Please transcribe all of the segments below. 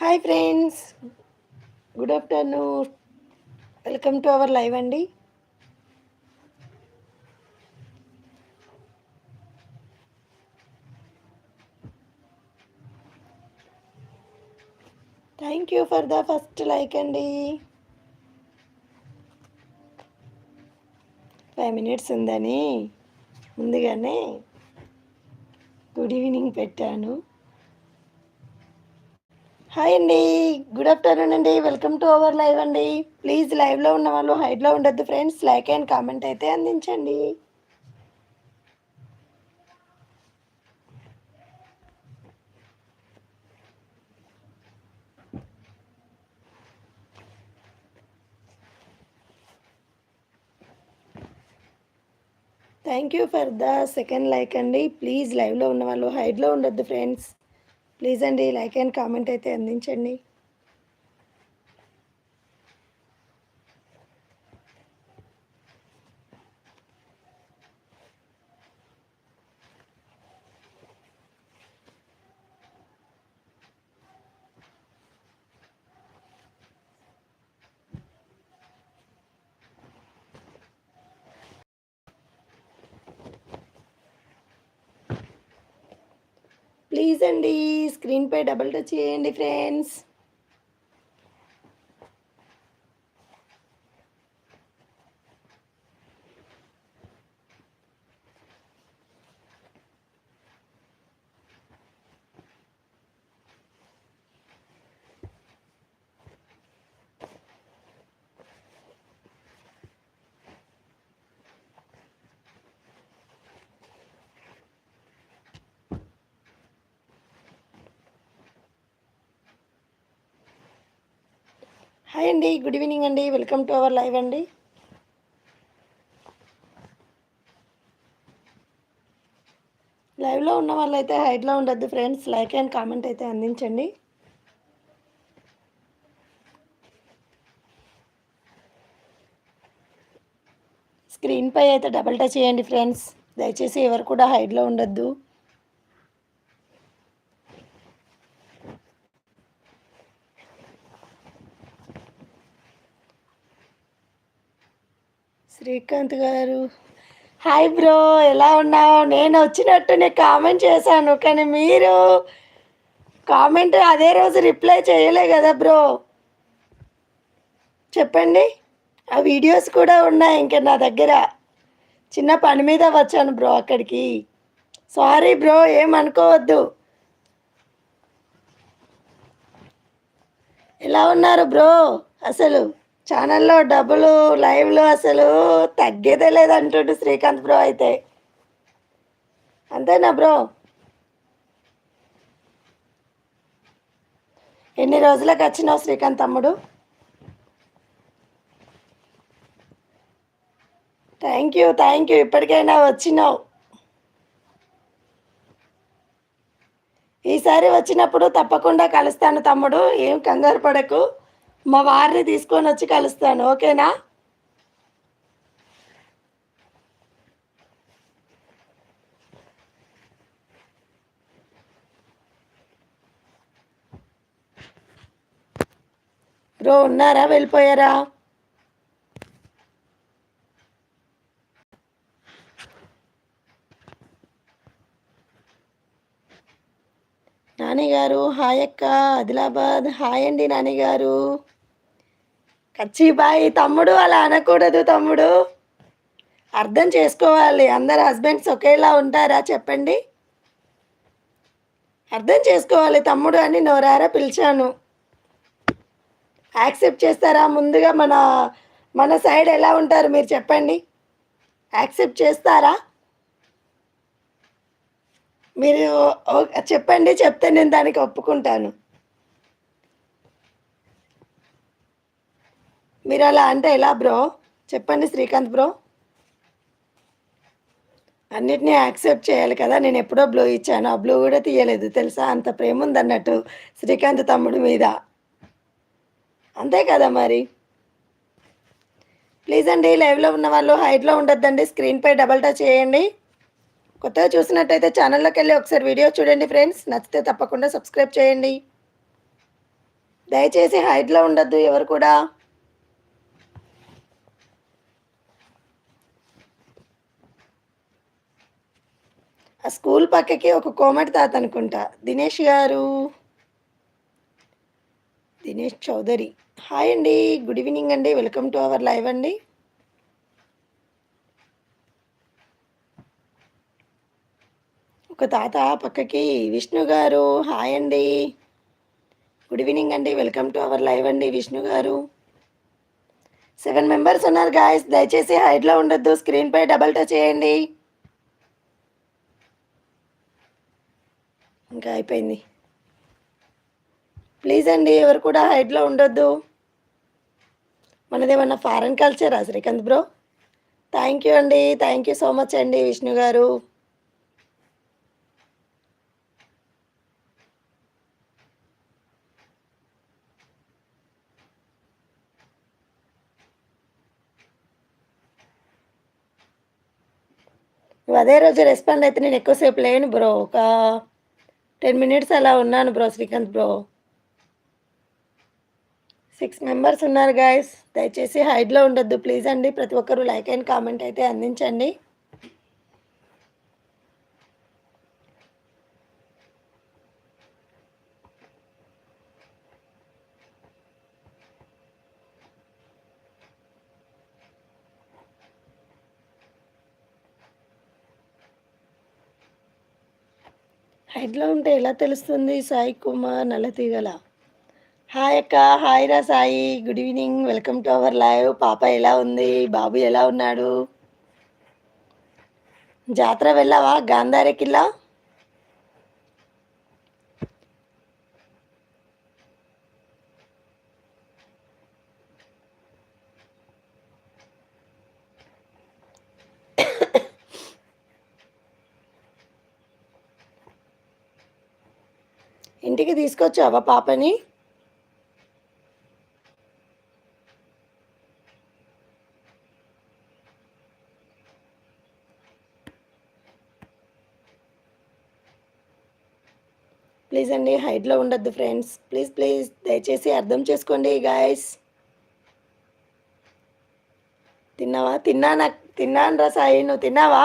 Hi friends. Good afternoon. Welcome to our live అండి. Thank you for the first like అండి. Five minutes ఉందని ముందుగానే good evening పెట్టాను. Hi అండి. Good afternoon అండి. వెల్కమ్ టు అవర్ లైవ్ అండి. Please లైవ్లో ఉన్న వాళ్ళు హైడ్లో ఉండొద్దు ఫ్రెండ్స్ లైక్ అండ్ కామెంట్ అయితే అందించండి. Thank you for the second like అండి. ప్లీజ్ లైవ్లో ఉన్న వాళ్ళు హైడ్లో ఉండొద్దు ఫ్రెండ్స్ ప్లీజ్ అండి లైక్ అండ్ కామెంట్ అయితే అందించండి. ప్లీజ్ అండి స్క్రీన్పై డబుల్ టచ్ చేయండి ఫ్రెండ్స్. హాయ్ అండి గుడ్ ఈవినింగ్ అండి వెల్కమ్ టు అవర్ లైవ్ అండి. లైవ్లో ఉన్న వాళ్ళైతే హైట్లో ఉండొద్దు ఫ్రెండ్స్ లైక్ అండ్ కామెంట్ అయితే అందించండి. స్క్రీన్పై అయితే డబల్ టచ్ చేయండి ఫ్రెండ్స్ దయచేసి ఎవరు కూడా హైడ్లో ఉండొద్దు. శ్రీకాంత్ గారు. హాయ్ బ్రో ఎలా ఉన్నావు? నేను వచ్చినట్టు నేను కామెంట్ చేశాను కానీ మీరు కామెంట్ అదే రోజు రిప్లై చేయలే కదా బ్రో. చెప్పండి ఆ వీడియోస్ కూడా ఉన్నాయి ఇంకా నా దగ్గర. చిన్న పని మీద వచ్చాను బ్రో అక్కడికి. సారీ బ్రో ఏమనుకోవద్దు ఎలా ఉన్నారు బ్రో అసలు? ఛానల్లో డబ్బులు లైవ్లో అసలు తగ్గేదే లేదంటుండు శ్రీకాంత్ బ్రో అయితే. అంతేనా బ్రో? ఎన్ని రోజులకు వచ్చినావు శ్రీకాంత్ తమ్ముడు? థ్యాంక్ యూ థ్యాంక్ యూ ఇప్పటికైనా వచ్చినావు. ఈసారి వచ్చినప్పుడు తప్పకుండా కలుస్తాను తమ్ముడు. ఏం కంగారు పడకు. మా వారిని తీసుకొని వచ్చి కలుస్తాను ఓకేనా? బ్రో ఉన్నారా? వెళ్ళిపోయారా? నాని గారు హాయ్ అక్క ఆదిలాబాద్. హాయ్ అండి నాని గారు కచ్చిబాయి తమ్ముడు అలా అనకూడదు తమ్ముడు. అర్థం చేసుకోవాలి. అందరు హస్బెండ్స్ ఒకేలా ఉంటారా చెప్పండి. అర్థం చేసుకోవాలి. తమ్ముడు అని నోరారా పిలిచాను. యాక్సెప్ట్ చేస్తారా? ముందుగా మన మన సైడ్ ఎలా ఉంటారు మీరు చెప్పండి. యాక్సెప్ట్ చేస్తారా? మీరు చెప్పండి చెప్తే నేను దానికి ఒప్పుకుంటాను. మీరు అలా అంటే ఎలా బ్రో? చెప్పండి శ్రీకాంత్ బ్రో. అన్నిటినీ యాక్సెప్ట్ చేయాలి కదా. నేను ఎప్పుడో బ్లూ ఇచ్చాను. ఆ బ్లూ కూడా తీయలేదు. తెలుసా? అంత ప్రేమ ఉందన్నట్టు శ్రీకాంత్ తమ్ముడు మీద. అంతే కదా మరి? ప్లీజ్ అండి లైవ్లో ఉన్న వాళ్ళు హైట్లో ఉండొద్దండి. స్క్రీన్పై డబల్ టచ్ చేయండి. కొత్తగా చూసినట్టయితే ఛానల్లోకి వెళ్ళి ఒకసారి వీడియో చూడండి ఫ్రెండ్స్. నచ్చితే తప్పకుండా సబ్స్క్రైబ్ చేయండి. దయచేసి హైట్లో ఉండొద్దు ఎవరు కూడా. ఆ స్కూల్ పక్కకి ఒక కోమటి తాత అనుకుంటా. దినేష్ గారు. దినేష్ చౌదరి. హాయ్ అండి. గుడ్ ఈవినింగ్ అండి. వెల్కమ్ టు అవర్ లైవ్ అండి. ఒక తాత పక్కకి విష్ణు గారు. హాయ్ అండి. గుడ్ ఈవినింగ్ అండి. వెల్కమ్ టు అవర్ లైవ్ అండి విష్ణు గారు. సెవెన్ మెంబర్స్ ఉన్నారు గాయస్. దయచేసి హైట్లో ఉండొద్దు. స్క్రీన్పై డబల్ టచ్ చేయండి. ఇంకా అయిపోయింది. ప్లీజ్ అండి ఎవరు కూడా హైట్లో ఉండొద్దు. మనదేమన్నా ఫారెన్ కల్చరా శ్రీకాంత్ బ్రో థ్యాంక్ యూ అండి థ్యాంక్ యూ సో మచ్ అండి విష్ణు గారు. నువ్వు అదే రోజు రెస్పాండ్ అయితే నేను ఎక్కువసేపు లేను బ్రో ఒక టెన్ మినిట్స్ అలా ఉన్నాను bro Srikanth bro. Six members ఉన్నారు గాయస్ దయచేసి హైడ్లో ఉండొద్దు. ప్లీజ్ అండి ప్రతి ఒక్కరూ లైక్ అండ్ కామెంట్ అయితే అందించండి. హైట్లో ఉంటే ఎలా తెలుస్తుంది? సాయి కుమార్ నల్లతీగల. హాయ్ అక్క. హాయ్ రా Sai. Good evening. Welcome to our live. పాప ఎలా ఉంది? బాబు ఎలా ఉన్నాడు? జాతర వెళ్ళావా? గాంధారి ఇంటికి తీసుకొచ్చావా పాపని? ప్లీజ్ అండి హైట్లో ఉండొద్దు ఫ్రెండ్స్. ప్లీజ్ ప్లీజ్ దయచేసి అర్థం చేసుకోండి గాయస్. తిన్నావా? తిన్నా నాకు తిన్నాను? రా సాయి నువ్వు తిన్నావా?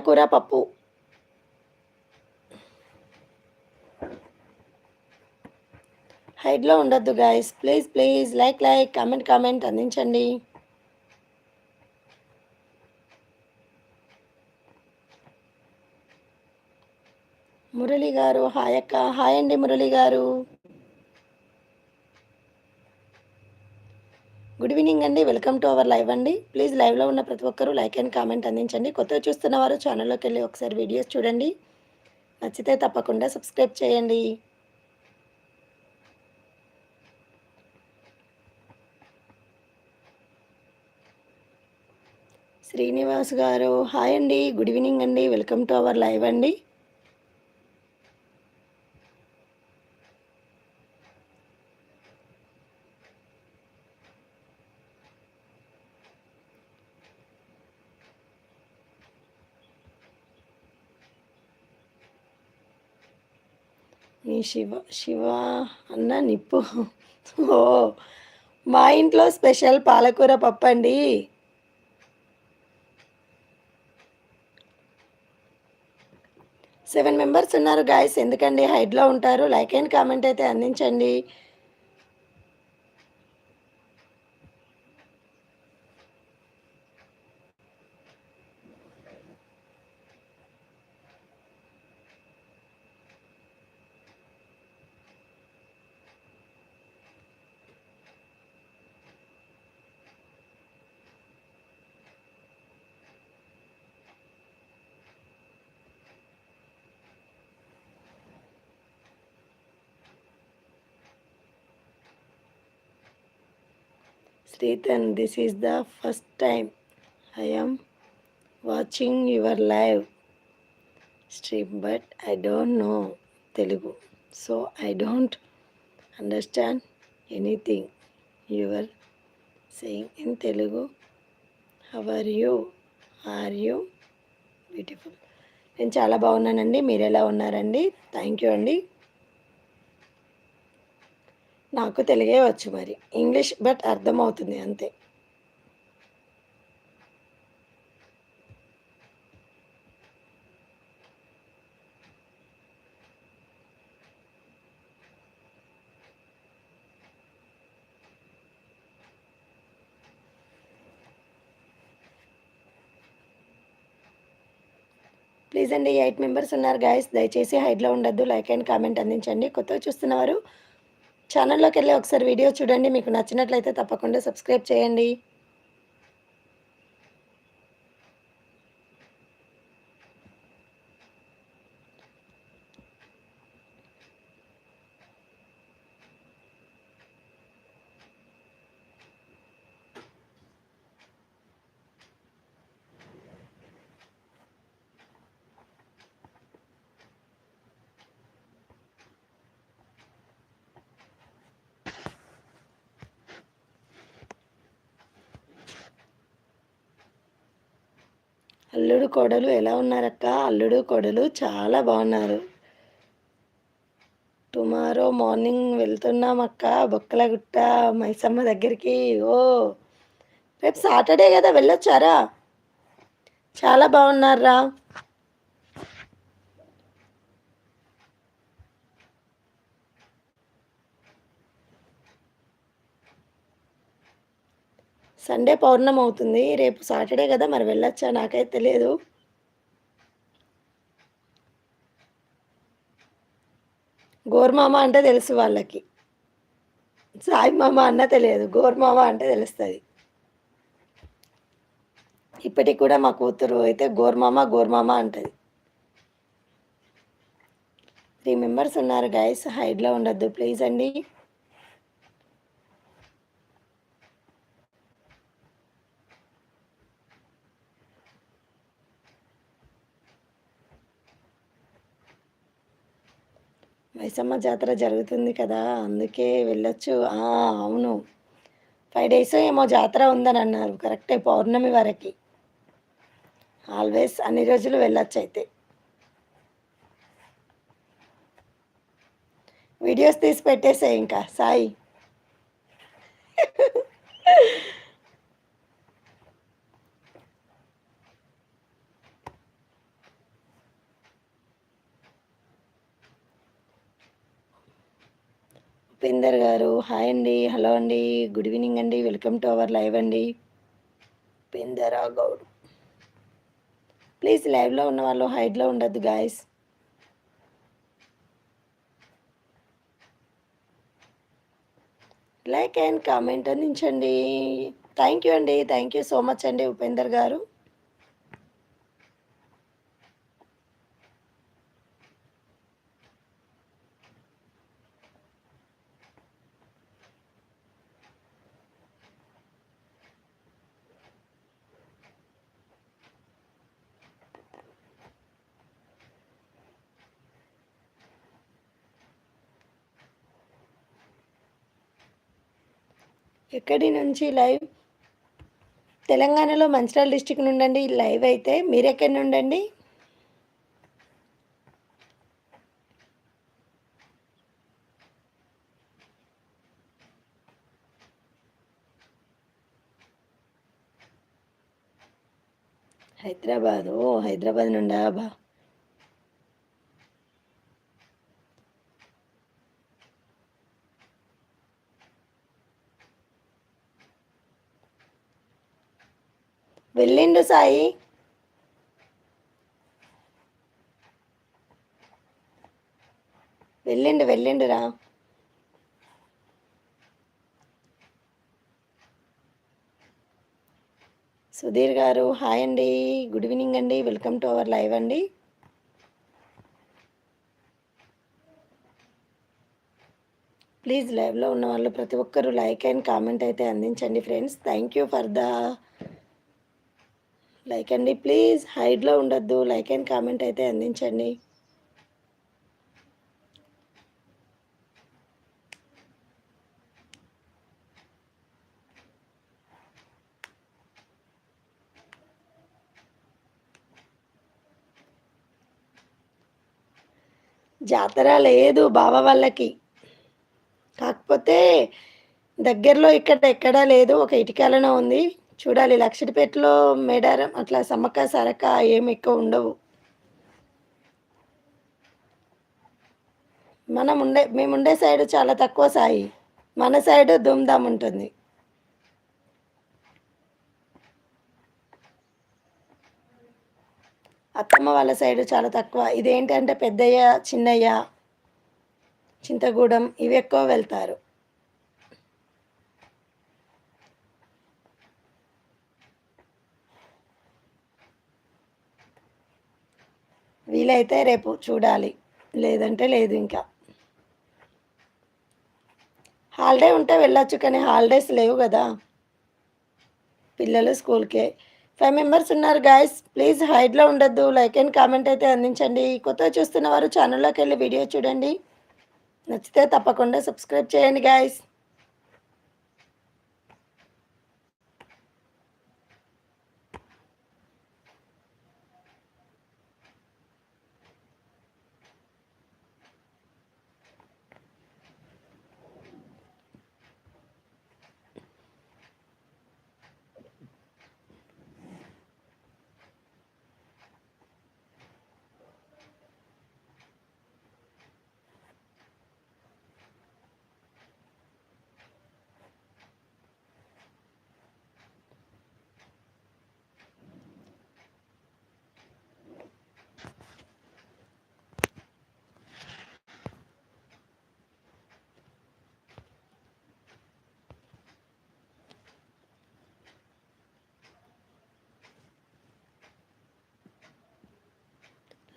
పాలకూర పప్పు. హైట్లో ఉండొద్దు guys please please like like comment comment అందించండి. మురళి గారు హాయ్ అక్క. హాయ్ అండి మురళి గారు. గుడ్ ఈవినింగ్ అండి. వెల్కమ్ టు అవర్ లైవ్ అండి. ప్లీజ్ లైవ్లో ఉన్న ప్రతి ఒక్కరూ లైక్ అండ్ కామెంట్ అందించండి. కొత్తగా చూస్తున్న వారు ఛానల్లోకి వెళ్ళి ఒకసారి వీడియోస్ చూడండి. నచ్చితే తప్పకుండా సబ్స్క్రైబ్ చేయండి. శ్రీనివాస్ గారు హాయ్ అండి. గుడ్ ఈవినింగ్ అండి. వెల్కమ్ టు అవర్ లైవ్ అండి. నీ శివ శివ అన్న నిప్పు. ఓ మా ఇంట్లో స్పెషల్ పాలకూర పప్పు అండి సెవెన్ మెంబర్స్ ఉన్నారు గాయస్. ఎందుకండి హైడ్లో ఉంటారు? లైక్ అండ్ కామెంట్ అయితే అందించండి. Srithan this is the first time I I'm watching your live stream but I don't know Telugu so I don't understand anything your saying in Telugu our you are you beautiful నేను చాలా బాగున్నానండి. మీరు ఎలా ఉన్నారండి? Thank you అండి. నాకు తెలుగే వచ్చు మరి. ఇంగ్లీష్ బట్ అర్థమవుతుంది అంతే. ప్లీజ్ అండి ఎయిట్ మెంబర్స్ ఉన్నారు గాయస్ దయచేసి హైడ్లో ఉండద్దు. లైక్ అండ్ కామెంట్ అందించండి. కొత్తగా చూస్తున్నవారు ఛానల్లోకి వెళ్ళి ఒకసారి వీడియో చూడండి. మీకు నచ్చినట్లయితే తప్పకుండా సబ్స్క్రైబ్ చేయండి. అల్లుడు కోడలు ఎలా ఉన్నారక్క? అల్లుడు కోడలు చాలా బాగున్నారు. టుమారో మార్నింగ్ వెళ్తున్నాం అక్క బొక్కలగుట్ట మైసమ్మ దగ్గరికి. ఓ రేపు సాటర్డే కదా వెళ్ళొచ్చారా? చాలా బాగున్నారా సండే పౌర్ణమి అవుతుంది రేపు సాటర్డే కదా మరి వెళ్ళొచ్చా? నాకైతే తెలియదు గోర్మామ అంటే తెలుసు వాళ్ళకి. సాయి మామ అన్న తెలియదు గోర్మామ అంటే తెలుస్తుంది. ఇప్పటికి కూడా మా కూతురు అయితే గోర్మామ గోర్మామ అంటది. త్రీ మెంబర్స్ ఉన్నారు గైస్ హైడ్లో ఉండొద్దు. ప్లీజ్ అండి. మైసమ్మ జాతర జరుగుతుంది కదా అందుకే వెళ్ళొచ్చు. అవును. ఫైవ్ డేస్ ఏమో జాతర ఉందని అన్నారు. కరెక్టే పౌర్ణమి వరకు. ఆల్వేస్ అన్ని రోజులు వెళ్ళొచ్చు అయితే. వీడియోస్ తీసి పెట్టేసే ఇంకా. సాయి ఉపేందర్ గారు హాయ్ అండి హలో అండి గుడ్ ఈవినింగ్ అండి వెల్కమ్ టు అవర్ లైవ్ అండి. పిందరా గౌడ్. ప్లీజ్ లైవ్లో ఉన్న వాళ్ళు హైడ్లో ఉండద్దు గాయస్. లైక్ అండ్ కామెంట్ అందించండి. థ్యాంక్ యూ అండి థ్యాంక్ యూ సో మచ్ అండి ఉపేందర్ గారు. ఎక్కడి నుంచి లైవ్? తెలంగాణలో మంచిర్యాల డిస్టిక్ నుండి లైవ్ అయితే మీరు ఎక్కడి నుండండి? హైదరాబాద్ ఓ హైదరాబాద్ నుండా? బా. వెళ్ళిండు సాయి. వెళ్ళిండు వెళ్ళిండు రా. సుధీర్ గారు హాయ్ అండి. గుడ్ ఈవినింగ్ అండి. వెల్కమ్ టు అవర్ లైవ్ అండి. ప్లీజ్ లైవ్లో ఉన్న వాళ్ళు ప్రతి ఒక్కరూ లైక్ అండ్ కామెంట్ అయితే అందించండి friends. Thank you for the like అండి ప్లీజ్ హైడ్లో ఉండొద్దు. లైక్ అండ్ కామెంట్ అయితే అందించండి. జాతర లేదు బావ వాళ్ళకి. కాకపోతే దగ్గరలో ఇక్కడ ఎక్కడా లేదు ఒక ఇటుకలన ఉంది. చూడాలి. లక్షడిపేటలో మేడారం అట్లా సమ్మక్క సరక ఏమి ఎక్కువ ఉండవు. మనం ఉండే మేము ఉండే సైడ్ చాలా తక్కువ సాయి. మన సైడ్ దుమ్దాం ఉంటుంది. అత్తమ్మ వాళ్ళ సైడ్ చాలా తక్కువ. ఇదేంటంటే పెద్దయ్య చిన్నయ్య చింతగూడెం ఇవి ఎక్కువ వెళ్తారు. వీలైతే రేపు చూడాలి. లేదంటే లేదు ఇంకా. హాలిడే ఉంటే వెళ్ళొచ్చు కానీ హాలిడేస్ లేవు కదా. పిల్లలు స్కూల్కే. ఫైవ్ మెంబర్స్ ఉన్నారు గాయస్. ప్లీజ్ హైడ్లో ఉండొద్దు. లైక్ అండ్ కామెంట్ అయితే అందించండి. కొత్తగా చూస్తున్న వారు ఛానల్లోకి వెళ్ళి వీడియో చూడండి. నచ్చితే తప్పకుండా సబ్స్క్రైబ్ చేయండి గాయస్.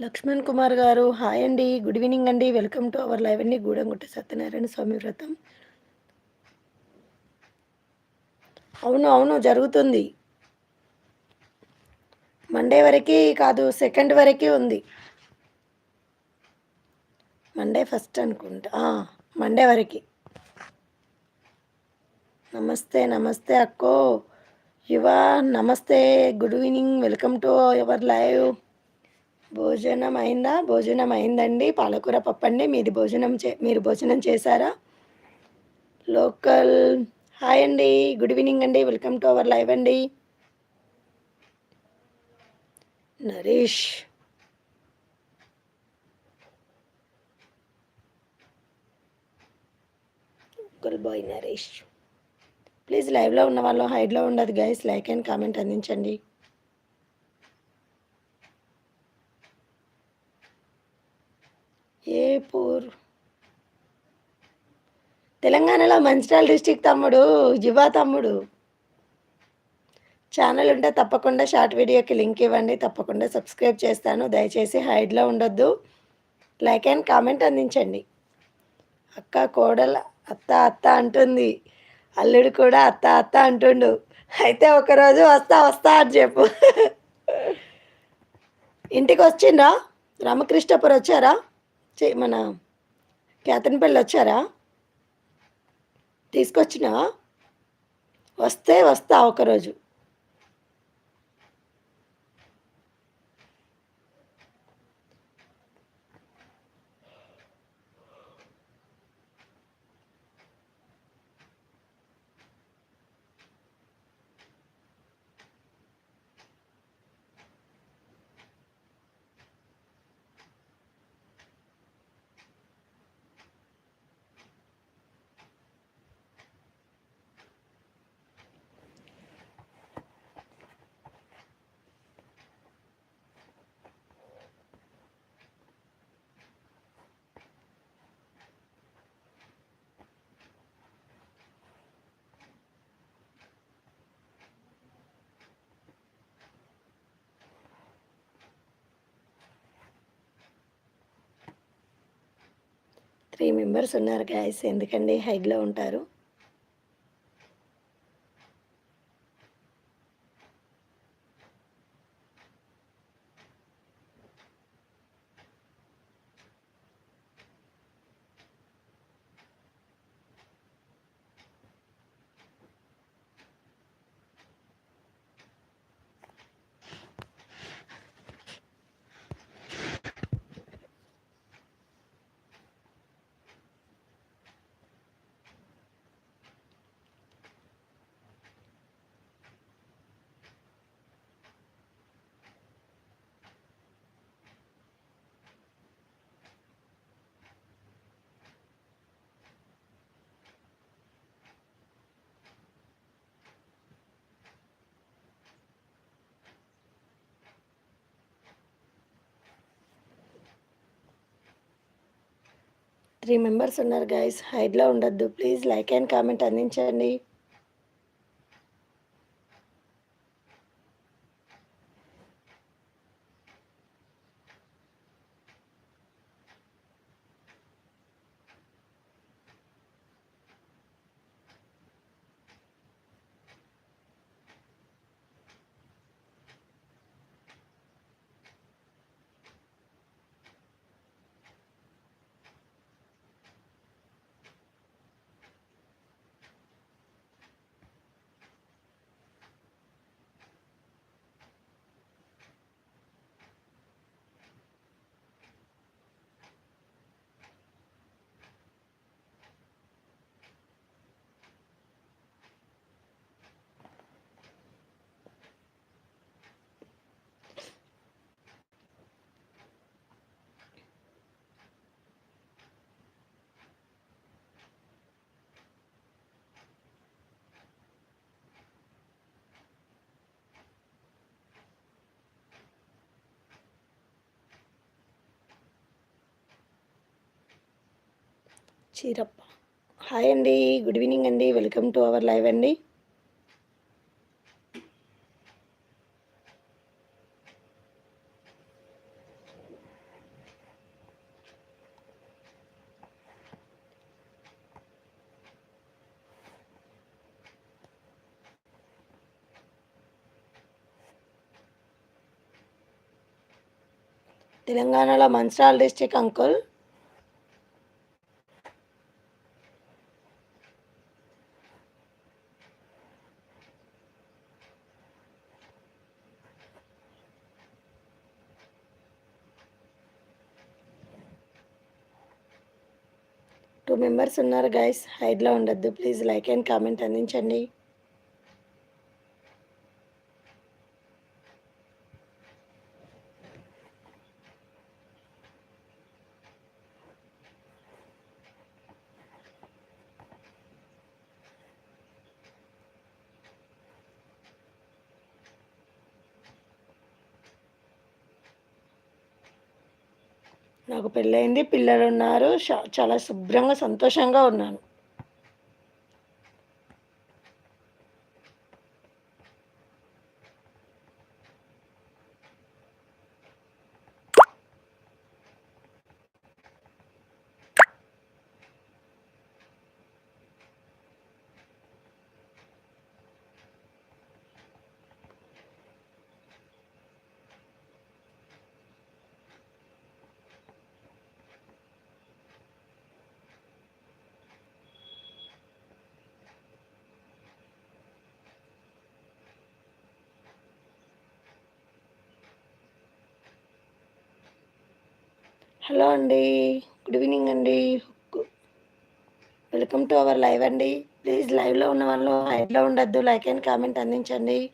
లక్ష్మణ్ కుమార్ గారు హాయ్ అండి గుడ్ ఈవినింగ్ అండి వెల్కమ్ టు అవర్ లైవ్ అండి గూడంగుట్ట సత్యనారాయణ స్వామి వ్రతం. అవును అవును జరుగుతుంది. మండే వరకు కాదు సెకండ్ వరకు ఉంది. మండే ఫస్ట్ అనుకుంటా మండే వరకు. నమస్తే నమస్తే అక్కో యువ నమస్తే good evening welcome to our live. భోజనం అయిందా భోజనం అయిందండి పాలకూర పప్పు అండి మీది భోజనం చే మీరు భోజనం చేశారా? లోకల్ హాయ్ అండి. గుడ్ ఈవినింగ్ అండి. వెల్కమ్ టు అవర్ లైవ్ అండి. Naresh. Local boy Naresh. Please లైవ్లో ఉన్న వాళ్ళు హైడ్లో ఉండదు గైస్. లైక్ అండ్ కామెంట్ అందించండి. ఏపూర్ తెలంగాణలో మంచిర్యాల డిస్టిక్ తమ్ముడు యువ తమ్ముడు. ఛానల్ ఉంటే తప్పకుండా షార్ట్ వీడియోకి లింక్ ఇవ్వండి తప్పకుండా సబ్స్క్రైబ్ చేస్తాను. దయచేసి హైడ్లో ఉండొద్దు. లైక్ అండ్ కామెంట్ అందించండి. అక్క కోడల అత్త అత్త అంటుంది. అల్లుడు కూడా అత్త అత్త అంటుండు. అయితే ఒకరోజు వస్తా వస్తా అని చెప్పు. ఇంటికి వచ్చిండ్రా రామకృష్ణపురం వచ్చారా? మన కేతనపల్లి వచ్చారా? తీసుకొచ్చినా వస్తే వస్తా ఒకరోజు. త్రీ మెంబర్స్ ఉన్నారు గాయస్ ఎందుకండి? హైడ్లో ఉంటారు. త్రీ మెంబర్స్ ఉన్నారు గైస్ హైడ్లో ఉండొద్దు. ప్లీజ్ లైక్ అండ్ కామెంట్ అందించండి. చీరప్ప. హాయ్ అండి గుడ్ ఈవినింగ్ అండి వెల్కమ్ టు అవర్ లైవ్ అండి. తెలంగాణలో Mancherial district uncle two members ఉన్నారు గైస్ హైడ్లో ఉండొద్దు. ప్లీజ్ లైక్ అండ్ కామెంట్ అందించండి. నాకు పెళ్ళయింది పిల్లలు ఉన్నారు చాలా శుభ్రంగా సంతోషంగా ఉన్నాను. హలో అండి. గుడ్ ఈవినింగ్ అండి. వెల్కమ్ టు అవర్ లైవ్ అండి. ప్లీజ్ లైవ్లో ఉన్న వాళ్ళు హైట్లో ఉండొద్దు. లైక్ అండ్ కామెంట్ అందించండి.